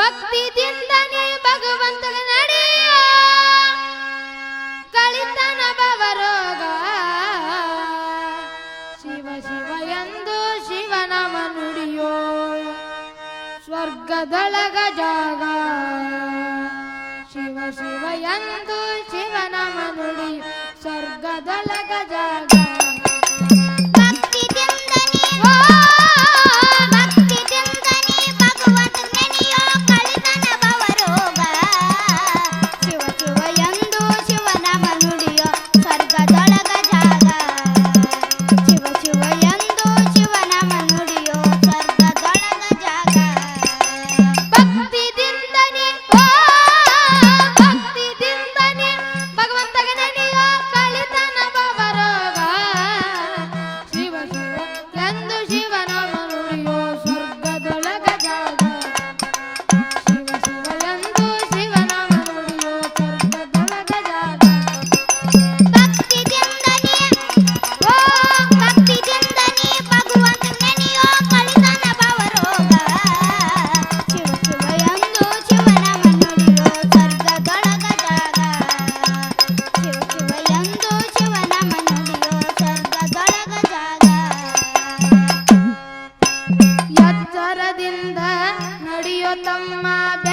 ಭಕ್ತಿದಿಂದನೇ ಭಗವಂತನ ನಡೆಯ. ಕಳಿತನ ಬವರೋಗ ಶಿವ ಶಿವ ಎಂದು ಶಿವನಮ ನುಡಿಯೋ ಸ್ವರ್ಗದೊಳಗ ಜಾಗ. ಶಿವ ಶಿವ ಎಂದು ಶಿವನಮ ನುಡಿಯೋ ಸ್ವರ್ಗದೊಳಗ ಜಾಗ. তোমাদের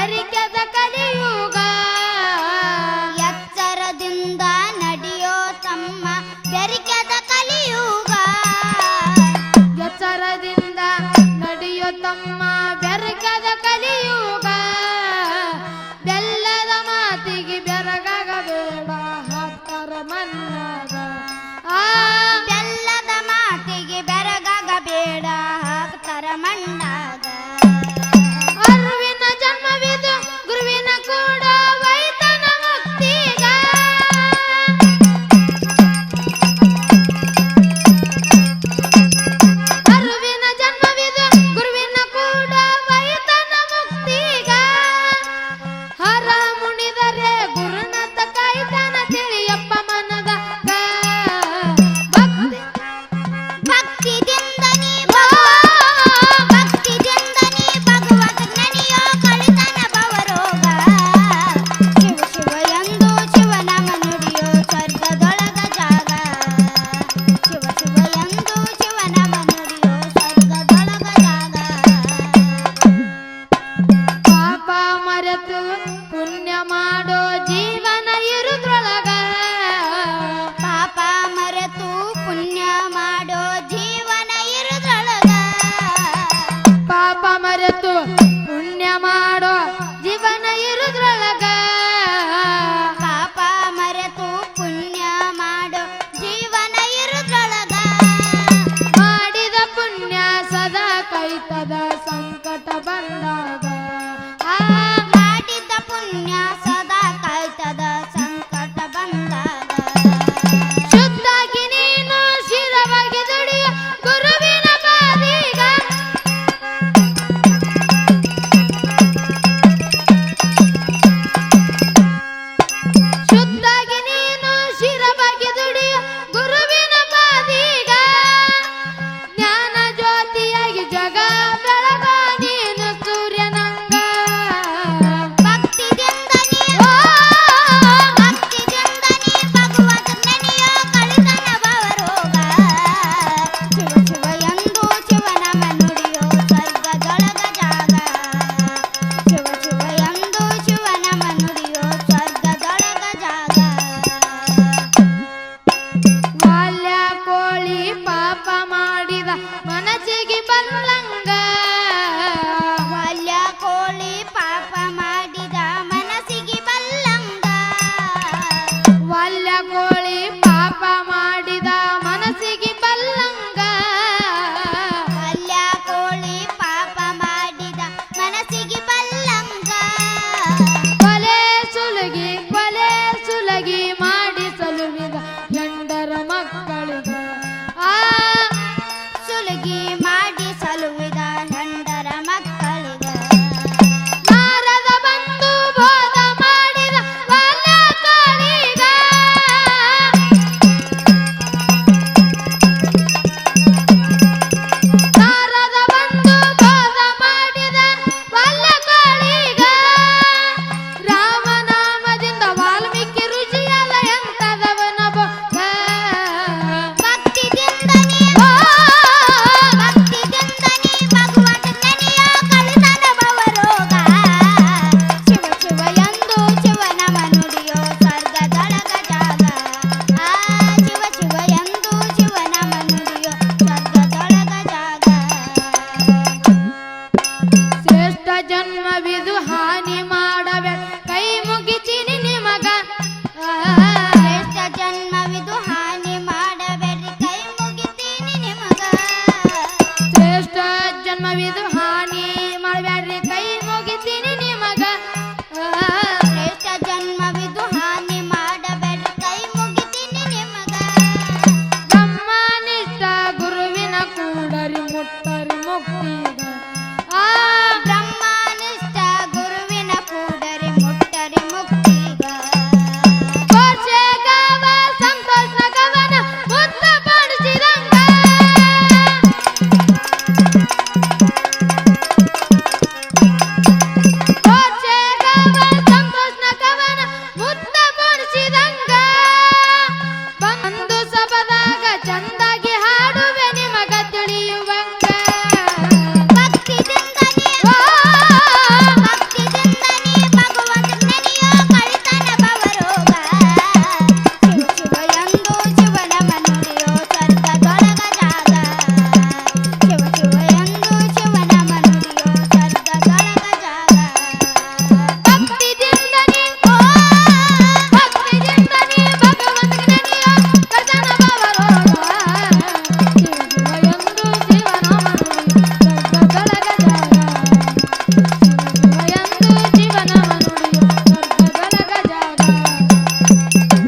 ಅರಿತು ಪುಣ್ಯ ಮಾಡೋ ಜೀವನ ಇರುದ್ರೊಳಗ. ಪಾಪ ಮರೆತು ಪುಣ್ಯ ಮಾಡೋ ಜೀವನ ಇರುದ್ರೊಳಗ. ಪಾಪ ಮರೆತು